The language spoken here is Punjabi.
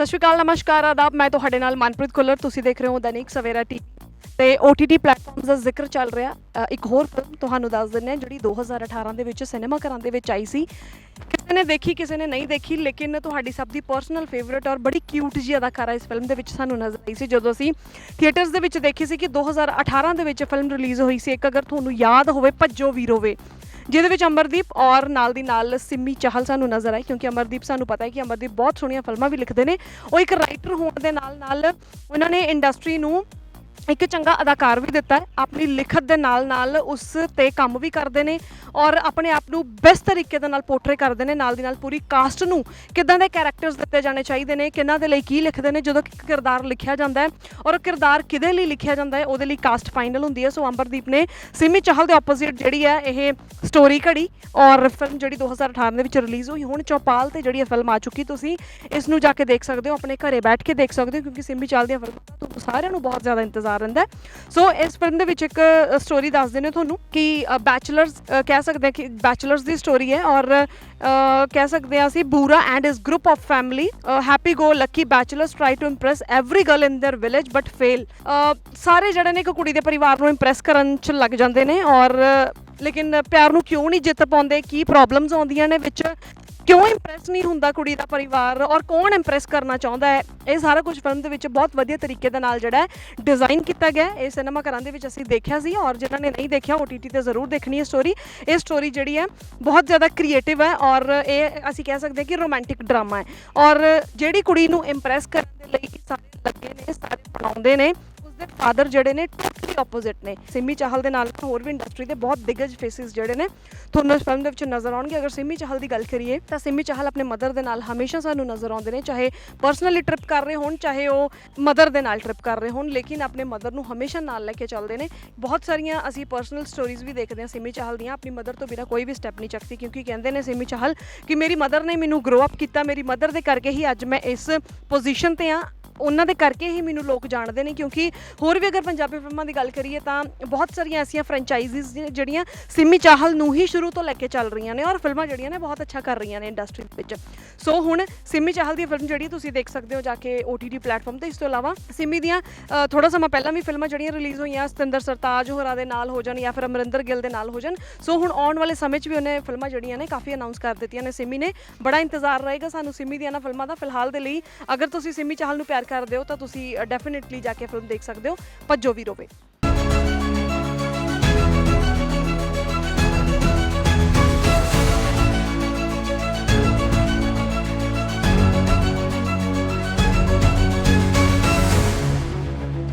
ਸਤਿ ਸ਼੍ਰੀ ਅਕਾਲ, ਨਮਸਕਾਰ, ਆਦਾਬ। ਮੈਂ ਤੁਹਾਡੇ ਨਾਲ ਮਨਪ੍ਰੀਤ ਖੁੱਲਰ। ਤੁਸੀਂ ਦੇਖ ਰਹੇ ਹੋ ਦੈਨਿਕ ਸਵੇਰਾ ਟੀ ਤੇ OTT ਪਲੇਟਫਾਰਮਸ ਦਾ ਜ਼ਿਕਰ ਚੱਲ ਰਿਹਾ। ਇੱਕ ਹੋਰ ਫਿਲਮ ਤੁਹਾਨੂੰ ਦੱਸ ਦਿੰਨੇ ਜਿਹੜੀ 2018 ਦੇ ਵਿੱਚ ਸਿਨੇਮਾ ਘਰਾਂ ਦੇ ਵਿੱਚ ਆਈ ਸੀ। ਕਿਸੇ ਨੇ ਦੇਖੀ, ਕਿਸੇ ਨੇ ਨਹੀਂ ਦੇਖੀ, ਲੇਕਿਨ ਤੁਹਾਡੀ ਸਭ ਦੀ ਪਰਸਨਲ ਫੇਵਰਿਟ ਔਰ ਬੜੀ ਕਿਊਟ ਜੀ ਅਦਾਕਾਰਾ ਇਸ ਫਿਲਮ ਦੇ ਵਿੱਚ ਸਾਨੂੰ ਨਜ਼ਰ ਆਈ ਸੀ, ਜਦੋਂ ਅਸੀਂ ਥੀਏਟਰਸ ਦੇ ਵਿੱਚ ਦੇਖੀ ਸੀ ਕਿ 2018 ਦੇ ਵਿੱਚ ਫਿਲਮ ਰਿਲੀਜ਼ ਹੋਈ ਸੀ। ਇੱਕ ਅਗਰ ਤੁਹਾਨੂੰ ਯਾਦ ਹੋਵੇ, ਭੱਜੋ ਵੀਰੋ ਵੇ। ਜਿਹਦੇ ਵਿੱਚ ਅਮਰਦੀਪ ਔਰ ਨਾਲ ਦੀ ਨਾਲ ਸਿੰਮੀ ਚਾਹਲ ਸਾਨੂੰ ਨਜ਼ਰ ਆਈ ਕਿਉਂਕਿ ਅਮਰਦੀਪ ਸਾਨੂੰ ਪਤਾ ਹੈ ਕਿ ਅਮਰਦੀਪ ਬਹੁਤ ਸੋਹਣੀਆਂ ਫਿਲਮਾਂ ਵੀ ਲਿਖਦੇ ਨੇ। ਉਹ ਇੱਕ ਰਾਈਟਰ ਹੋਣ ਦੇ ਨਾਲ ਨਾਲ ਉਹਨਾਂ ਨੇ ਇੰਡਸਟਰੀ ਨੂੰ ਇੱਕ ਚੰਗਾ ਅਦਾਕਾਰ ਵੀ ਦਿੱਤਾ ਹੈ, ਆਪਣੀ ਲਿਖਤ ਦੇ ਨਾਲ ਨਾਲ ਉਸ ਤੇ ਕੰਮ ਵੀ ਕਰਦੇ ਨੇ ਔਰ ਆਪਣੇ ਆਪ ਨੂੰ ਬੈਸਟ ਤਰੀਕੇ ਦੇ ਨਾਲ ਪੋਰਟਰੇ ਕਰਦੇ ਨੇ, ਨਾਲ ਦੀ ਨਾਲ ਪੂਰੀ ਕਾਸਟ ਨੂੰ ਕਿਦਾਂ ਦੇ ਕੈਰੈਕਟਰਸ ਦਿੱਤੇ ਜਾਣੇ ਚਾਹੀਦੇ ਨੇ, ਕਿਹਨਾਂ ਦੇ ਲਈ ਕੀ ਲਿਖਦੇ ਨੇ, ਜਦੋਂ ਇੱਕ ਕਿਰਦਾਰ ਲਿਖਿਆ ਜਾਂਦਾ ਹੈ ਔਰ ਕਿਰਦਾਰ ਕਿਹਦੇ ਲਈ ਲਿਖਿਆ ਜਾਂਦਾ ਹੈ, ਉਹਦੇ ਲਈ ਕਾਸਟ ਫਾਈਨਲ ਹੁੰਦੀ ਹੈ। ਸੋ ਅੰਬਰਦੀਪ ਨੇ ਸਿਮੀ ਚਾਹਲ ਦੇ ਆਪੋਜ਼ਿਟ ਜਿਹੜੀ ਹੈ ਇਹ ਸਟੋਰੀ ਘੜੀ ਔਰ ਫਿਲਮ ਜਿਹੜੀ 2018 ਦੇ ਵਿੱਚ ਰਿਲੀਜ਼ ਹੋਈ, ਹੁਣ ਚੌਪਾਲ ਤੇ ਜਿਹੜੀ ਇਹ ਫਿਲਮ ਆ ਚੁੱਕੀ ਤੁਸੀਂ, ਇਸ ਨੂੰ ਜਾ ਕੇ ਦੇਖ ਸਕਦੇ ਹੋ, ਆਪਣੇ ਘਰੇ ਬੈਠ ਕੇ ਦੇਖ ਸਕਦੇ ਹੋ, ਕਿਉਂਕਿ ਸਿਮੀ ਚਾਹਲ ਦੀਆਂ ਫਿਲਮਾਂ ਤੋਂ ਸਾਰਿਆਂ ਨੂੰ ਬਹੁਤ ਜ਼ਿਆਦਾ ਇੰਤਜ਼ਾਰ ਰਹਿੰਦਾ ਹੈ ਸੋ ਇਸ ਫਿਲਮ ਦੇ ਵਿੱਚ ਇੱਕ ਸਟੋਰੀ ਦੱਸਦੇ ਨੇ ਤੁਹਾਨੂੰ ਕਿ ਬੈਚਲਰਸ ਕਹਿ ਸਕਦੇ ਹਾਂ ਕਿ ਬੈਚਲਰਸ ਦੀ ਸਟੋਰੀ ਹੈ ਔਰ ਅ, ਕਹਿ ਸਕਦੇ ਹਾਂ ਅਸੀਂ Boora and his group of family happy go lucky bachelors try to impress every girl in their village but fail ਸਾਰੇ ਜਿਹੜੇ ਨੇ ਇੱਕ ਕੁੜੀ ਦੇ ਪਰਿਵਾਰ ਨੂੰ ਇੰਪ੍ਰੈਸ ਕਰਨ ਚ ਲੱਗ ਜਾਂਦੇ ਨੇ ਔਰ ਲੇਕਿਨ ਪਿਆਰ ਨੂੰ ਕਿਉਂ ਨਹੀਂ ਜਿੱਤ ਪਾਉਂਦੇ ਕੀ ਪ੍ਰੋਬਲਮਸ ਆਉਂਦੀਆਂ ਨੇ ਵਿੱਚ ਕਿਉਂ ਇੰਪ੍ਰੈਸ ਨਹੀਂ ਹੁੰਦਾ ਕੁੜੀ ਦਾ ਪਰਿਵਾਰ? ਔਰ ਕੌਣ ਇੰਪ੍ਰੈਸ ਕਰਨਾ ਚਾਹੁੰਦਾ ਹੈ? ਇਹ ਸਾਰਾ ਕੁਝ ਫਿਲਮ ਦੇ ਵਿੱਚ ਬਹੁਤ ਵਧੀਆ ਤਰੀਕੇ ਦੇ ਨਾਲ ਜਿਹੜਾ ਹੈ ਡਿਜ਼ਾਈਨ ਕੀਤਾ ਗਿਆ ਇਹ ਸਿਨੇਮਾ ਘਰਾਂ ਦੇ ਵਿੱਚ ਅਸੀਂ ਦੇਖਿਆ ਸੀ ਔਰ ਜਿਨ੍ਹਾਂ ਨੇ ਨਹੀਂ ਦੇਖਿਆ OTT ਤੇ ਜ਼ਰੂਰ ਦੇਖਣੀ ਹੈ ਸਟੋਰੀ ਇਹ ਸਟੋਰੀ ਜਿਹੜੀ ਹੈ ਬਹੁਤ ਜ਼ਿਆਦਾ ਕ੍ਰੀਏਟਿਵ ਹੈ ਔਰ ਇਹ ਅਸੀਂ ਕਹਿ ਸਕਦੇ ਹਾਂ ਕਿ ਰੋਮਾਂਟਿਕ ਡਰਾਮਾ ਹੈ। ਔਰ ਜਿਹੜੀ ਕੁੜੀ ਨੂੰ ਇੰਪ੍ਰੈਸ ਕਰਨ ਦੇ ਲਈ ਸਾਰੇ ਲੱਗੇ ਨੇ, ਸਾਰੇ ਬਣਾਉਂਦੇ ਨੇ, ਉਸਦੇ ਫਾਦਰ ਜਿਹੜੇ ਨੇ ਆਪੋਜ਼ਿਟ ਨੇ। ਸਿੰਮੀ ਚਾਹਲ ਦੇ ਨਾਲ ਹੋਰ ਵੀ ਇੰਡਸਟਰੀ ਦੇ ਬਹੁਤ ਦਿਗਜ ਫੇਸਿਸ ਜਿਹੜੇ ਨੇ, ਤੁਹਾਨੂੰ ਇਸ ਫਿਲਮ ਦੇ ਵਿੱਚ ਨਜ਼ਰ ਆਉਣਗੇ। ਅਗਰ ਸਿੰਮੀ ਚਾਹਲ ਦੀ ਗੱਲ ਕਰੀਏ, ਤਾਂ ਸਿੰਮੀ ਚਾਹਲ ਆਪਣੇ ਮਦਰ ਦੇ ਨਾਲ ਹਮੇਸ਼ਾ ਸਾਨੂੰ ਨਜ਼ਰ ਆਉਂਦੇ ਨੇ, ਚਾਹੇ ਪਰਸਨਲੀ ਟ੍ਰਿਪ ਕਰ ਰਹੇ ਹੋਣ, ਚਾਹੇ ਉਹ ਮਦਰ ਦੇ ਨਾਲ ਟ੍ਰਿਪ ਕਰ ਰਹੇ ਹੋਣ, ਲੇਕਿਨ ਆਪਣੇ ਮਦਰ ਨੂੰ ਹਮੇਸ਼ਾ ਨਾਲ ਲੈ ਕੇ ਚੱਲਦੇ ਨੇ। ਬਹੁਤ ਸਾਰੀਆਂ ਅਸੀਂ ਪਰਸਨਲ ਸਟੋਰੀਜ਼ ਵੀ ਦੇਖਦੇ ਹਾਂ ਸਿੰਮੀ ਚਾਹਲ ਦੀਆਂ, ਆਪਣੀ ਮਦਰ ਤੋਂ ਬਿਨਾ ਕੋਈ ਵੀ ਸਟੈਪ ਨਹੀਂ ਚੱਕਦੀ, ਕਿਉਂਕਿ ਕਹਿੰਦੇ ਨੇ ਸਿੰਮੀ ਚਾਹਲ ਕਿ ਮੇਰੀ ਮਦਰ ਨੇ ਮੈਨੂੰ ਗਰੋ ਅਪ ਕੀਤਾ, ਮੇਰੀ ਮਦਰ ਦੇ ਕਰਕੇ ਹੀ ਅੱਜ ਮੈਂ ਇਸ ਪੋਜੀਸ਼ਨ ਤੇ ਆ ਉਹਨਾਂ ਦੇ ਕਰਕੇ ਹੀ ਮੈਨੂੰ ਲੋਕ ਜਾਣਦੇ ਨੇ ਕਿਉਂਕਿ ਹੋਰ ਵੀ ਅਗਰ ਪੰਜਾਬੀ ਫਿਲਮਾਂ ਦੀ ਗੱਲ ਕਰੀਏ ਤਾਂ ਬਹੁਤ ਸਾਰੀਆਂ ਐਸੀਆਂ ਫਰੈਂਚਾਈਜ਼ੀਜ਼ ਜਿਹੜੀਆਂ ਸਿੰਮੀ ਚਾਹਲ ਨੂੰ ਹੀ ਸ਼ੁਰੂ ਤੋਂ ਲੈ ਕੇ ਚੱਲ ਰਹੀਆਂ ਨੇ ਔਰ ਫਿਲਮਾਂ ਜਿਹੜੀਆਂ ਨੇ ਬਹੁਤ ਅੱਛਾ ਕਰ ਰਹੀਆਂ ਨੇ ਇੰਡਸਟਰੀ ਵਿੱਚ। ਸੋ ਹੁਣ ਸਿੰਮੀ ਚਾਹਲ ਦੀ ਫਿਲਮ ਜਿਹੜੀ ਤੁਸੀਂ ਦੇਖ ਸਕਦੇ ਹੋ ਜਾ ਕੇ OTT ਪਲੇਟਫਾਰਮ ਤੇ ਇਸ ਤੋਂ ਇਲਾਵਾ ਸਿੰਮੀ ਦੀਆਂ ਅ, ਥੋੜਾ ਸਮਾਂ ਪਹਿਲਾਂ ਵੀ ਫਿਲਮਾਂ ਜਿਹੜੀਆਂ ਰਿਲੀਜ਼ ਹੋਈਆਂ ਸਤਿੰਦਰ ਸਰਤਾਜ ਹੋਰਾਂ ਦੇ ਨਾਲ ਹੋ ਜਾਣ ਜਾਂ ਫਿਰ ਅਮਰਿੰਦਰ ਗਿੱਲ ਦੇ ਨਾਲ ਹੋ ਜਾਣ। ਸੋ ਹੁਣ ਆਉਣ ਵਾਲੇ ਸਮੇਂ 'ਚ ਵੀ ਉਹਨੇ ਫਿਲਮਾਂ ਜਿਹੜੀਆਂ ਨੇ ਕਾਫੀ ਅਨਾਉਂਸ ਕਰ ਦਿੱਤੀਆਂ ਨੇ ਸਿੰਮੀ ਨੇ। ਬੜਾ ਇੰਤਜ਼ਾਰ ਰਹੇਗਾ ਸਾਨੂੰ ਸਿੰਮੀ ਦੀਆਂ ਨਾ ਫਿਲਮਾਂ ਦਾ। ਫਿਲਹਾਲ ਦੇ ਲਈ ਅਗਰ ਤੁਸੀਂ ਸਿੰਮੀ ਚਾਹਲ ਨੂੰ ਪਿਆਰ ਕਰਦੇ ਹੋ ਤਾਂ ਤੁਸੀਂ ਡੈਫੀਨਿਟਲੀ ਜਾ ਕੇ ਫਿਲਮ ਦੇਖ ਸਕਦੇ ਹੋ। ਭੱਜੋ ਵੀਰੋ ਵੇ